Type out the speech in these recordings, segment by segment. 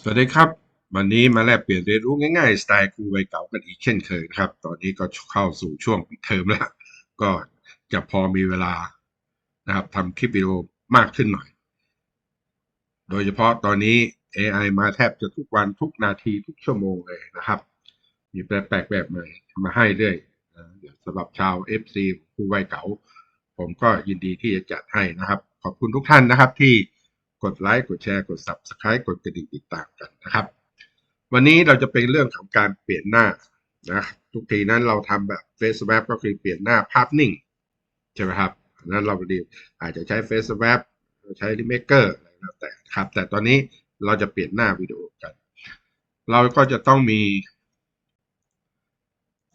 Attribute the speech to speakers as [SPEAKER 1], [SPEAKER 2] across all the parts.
[SPEAKER 1] สวัสดีครับ วันนี้มาแลกเปลี่ยนเรียนรู้ง่ายๆ สไตล์ครูวัยเก่ากันอีกเช่นเคยนะครับ ตอนนี้ก็เข้าสู่ช่วงปิดเทอมแล้ว ก็จะพอมีเวลานะครับทำคลิปวิดีโอมากขึ้นหน่อย โดยเฉพาะตอนนี้ AI มาแทบจะทุกวันทุกนาทีทุกชั่วโมงเลยนะครับ มีแปลกๆแบบใหม่มาให้เรื่อยนะเดี๋ยวสำหรับชาว FC ครูวัยเก่า ผมก็ยินดีที่จะจัดให้นะครับ ขอบคุณทุกท่านนะครับที่ กดไลค์กดแชร์กด Subscribe กดกระดิ่งติดตามกันนะครับ วันนี้เราจะเป็นเรื่องของการเปลี่ยนหน้านะทุกทีนั้นเราทำแบบ Face Swap ก็คือเปลี่ยนหน้าภาพนิ่ง ใช่ไหมครับนั้นเราดีอาจจะใช้ Face Swap ใช้ Remaker อะไรแล้วแต่ครับ แต่ตอนนี้เราจะเปลี่ยนหน้าวิดีโอกัน เราก็จะต้องมี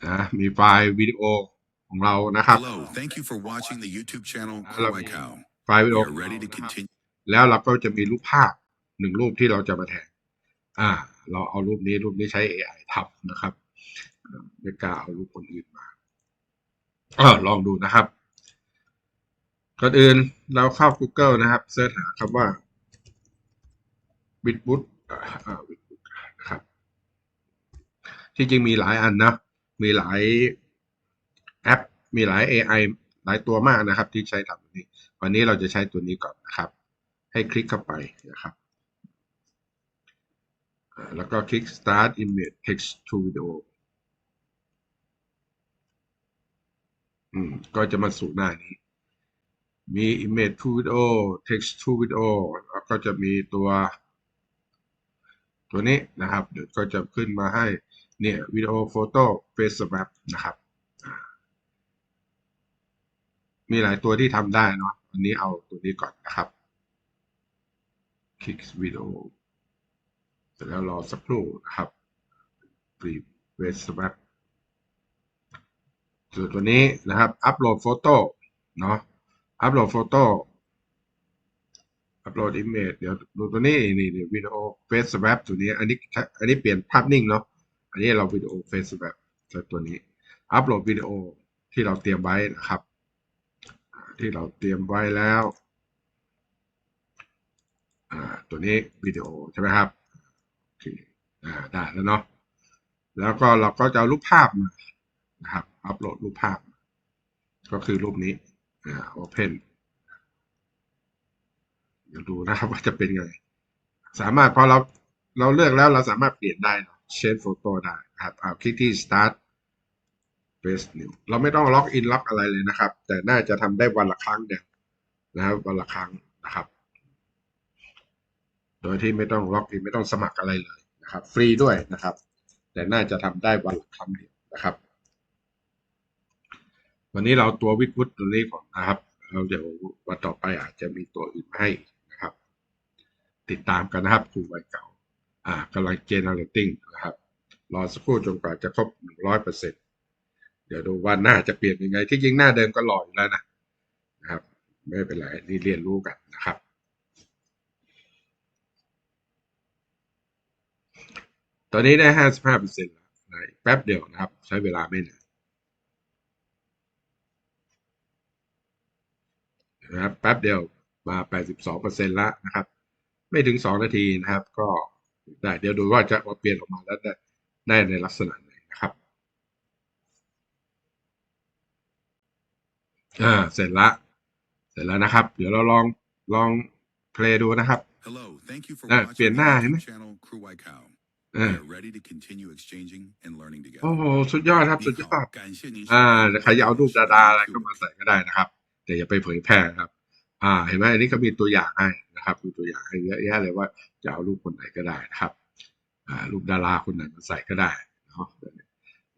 [SPEAKER 1] นะมีไฟล์วิดีโอของเรานะครับ
[SPEAKER 2] Hello, thank you for watching the YouTube channel
[SPEAKER 1] Hello.
[SPEAKER 2] Kawaii Cow.
[SPEAKER 1] ไฟล์วิดี
[SPEAKER 2] We
[SPEAKER 1] โอ แล้วเราก็จะมีรูปภาพหนึ่งรูปที่เราจะมาแทนอ่า เราเอารูปนี้รูปนี้ใช้ AI ทำนะครับไม่กล้าเอารูปคนอื่นมาอลองดูนะครับก่อนอื่นเราเข้า Google นะครับเสิร์ชหาคำว่าบิดบุ๊อ่าบิดบุ๊นะครับ ที่จริงมีหลายอันนะ มีหลายแอป มีหลาย AI หลายตัวมากนะครับ ที่ใช้ทำนี้ วันนี้เราจะใช้ตัวนี้ก่อนนะครับ ให้คลิกเข้าไปนะครับ แล้วก็คลิก start image text to video อืมก็จะมาสู่หน้านี้ มี image to video text to video แล้วก็จะมีตัว ตัวนี้นะครับ เดี๋ยวก็จะขึ้นมาให้เนี่ยวิดีโอโฟโต้ face swap นะครับ มีหลายตัวที่ทำได้เนาะอันนี้เอาตัวนี้ก่อนนะครับ คลิกวิดีโอเสร็จแล้วรอสักครู่นะครับปรีเวสแวปส่วนตัวนี้นะครับ อัปโหลดโฟโต้เนาะอัปโหลดโฟโต้อัปโหลดอิมเมจเดี๋ยวดูตัวนี้นี่นี่วิดีโอเฟสแวปตัวนี้ อันนี้อันนี้เปลี่ยนภาพนิ่งเนาะอันนี้เราวิดีโอเฟสแวปตัวนี้ อัปโหลดวิดีโอที่เราเตรียมไว้นะครับ ที่เราเตรียมไว้แล้ว ตัวนี้วิดีโอใช่ไหมครับโอเคอ่าได้แล้วเนาะแล้วก็เราก็จะเอารูปภาพมานะครับ อัปโหลดรูปภาพ ก็คือรูปนี้อ่า open เดี๋ยวดูนะครับว่าจะเป็นไง สามารถพอเราเราเลือกแล้วเราสามารถเปลี่ยนได้เนาะ change photo ได้นะครับเอาคลิกที่ start paste new เราไม่ต้องล็อกอินล็อกอะไรเลยนะครับ แต่น่าจะทำได้วันละครั้งเดียวนะครับวันละครั้งนะครับ โดยที่ไม่ต้องล็อกอินไม่ต้องสมัครอะไรเลยนะครับ ฟรีด้วยนะครับ แต่น่าจะทำได้วันละครั้งเดียวนะครับ วันนี้เราตัววิดวุฒตัวนี้ก่อนนะครับเราเดี๋ยววันต่อไปอาจจะมีตัวอื่นให้นะครับ ติดตามกันนะครับครูวัยเก่า อ่ากำลัง generating นะครับ รอสักครู่จนกว่าจะครบหนึ่งร้อยเปอร์เซ็นต์เดี๋ยวดูว่าหน้าจะเปลี่ยนยังไง ที่จริงหน้าเดิมก็หล่ออยู่แล้วนะนะครับ ไม่เป็นไรนี่เรียนรู้กันนะครับ ตอนนี้ได้ห้าสิบห้าเปอร์เซ็นต์แล้วนะแป๊บเดียวนะครับ ใช้เวลาไม่นานนะครับแป๊บเดียวมาแปดสิบสองเปอร์เซ็นต์แล้วนะครับ ไม่ถึงสองนาทีนะครับ ก็ได้เดี๋ยวดูว่าจะว่าเปลี่ยนออกมาแล้วได้ได้ในลักษณะไหนนะครับอ่าเสร็จละเสร็จแล้วนะครับ เดี๋ยวเราลองลองเพลย์ดูนะครับ
[SPEAKER 2] Hello, thank you for
[SPEAKER 1] อะ
[SPEAKER 2] watching
[SPEAKER 1] เปลี่ยน
[SPEAKER 2] the
[SPEAKER 1] หน้าเห็นไหม
[SPEAKER 2] YouTube channel Kawaii Cow.
[SPEAKER 1] เอ
[SPEAKER 2] We
[SPEAKER 1] อ
[SPEAKER 2] are ready to continue exchanging and learning
[SPEAKER 1] โอ้
[SPEAKER 2] together.
[SPEAKER 1] โหสุดยอดครับ สุด
[SPEAKER 2] 您
[SPEAKER 1] ยอ
[SPEAKER 2] 好
[SPEAKER 1] ด，
[SPEAKER 2] 感谢您收
[SPEAKER 1] อ่า
[SPEAKER 2] 看
[SPEAKER 1] ใครจะเอารูป
[SPEAKER 2] 外高
[SPEAKER 1] ดา
[SPEAKER 2] 老
[SPEAKER 1] รา
[SPEAKER 2] 师
[SPEAKER 1] อะไร
[SPEAKER 2] 的
[SPEAKER 1] ก็มา
[SPEAKER 2] YouTube
[SPEAKER 1] ใส่ก็ได้นะครับ แต่อย่าไปเผยแพร่ครับ อ่า เห็นไหมอันนี้ก็มีตัวอย่างให้นะครับมีตัวอย่างให้เยอะแยะเลยว่าจะเอารูปคนไหนก็ได้นะครับ อ่า รูปดาราคนไหนมาใส่ก็ได้เนาะ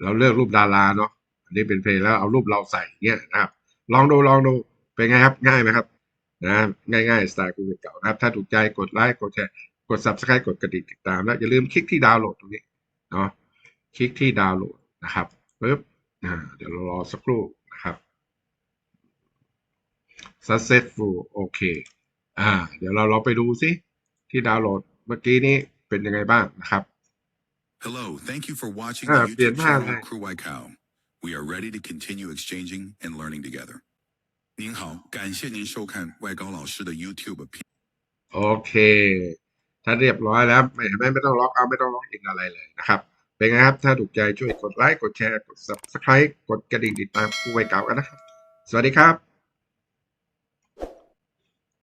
[SPEAKER 1] เราเลือกรูปดาราเนาะอันนี้เป็นเพลงแล้วเอารูปเราใส่เนี่ยนะครับ ลองดูลองดูเป็นไงครับง่ายไหมครับ นะง่ายๆสไตล์กูเก่านะครับ ถ้าถูกใจกดไลค์กดแชร์ก ด subscribe กดกระดิ่งติดตาม แล้วอย่าลืมคลิกที่ดาวน์โหลดตรงนี้เนาะคลิกที่ดาวน์โหลดนะครับปึ๊บอ่าเดี๋ยวเรารอสักครู่นะครับ successful โอเคอ่า เดี๋ยวเราลองไปดูซิที่ดาวน์โหลดเมื่อกี้นี้เป็นยังไงบ้างนะครับ
[SPEAKER 2] Hello thank you for watching the YouTube channel Crew Waikau We are ready to continue exchanging and learning together 您好，感谢您收看外高老师的 YouTube 频。
[SPEAKER 1] OK。 ถ้าเรียบร้อยแล้วไม่ไม่ไม่ต้องล็อกเอาไม่ต้องล็อกอินอะไรเลยนะครับ เป็นไงครับ ถ้าถูกใจช่วยกดไลค์กดแชร์กด subscribe กดกระดิ่งติดตามกูไวเก่ากันนะครับ สวัสดีครับ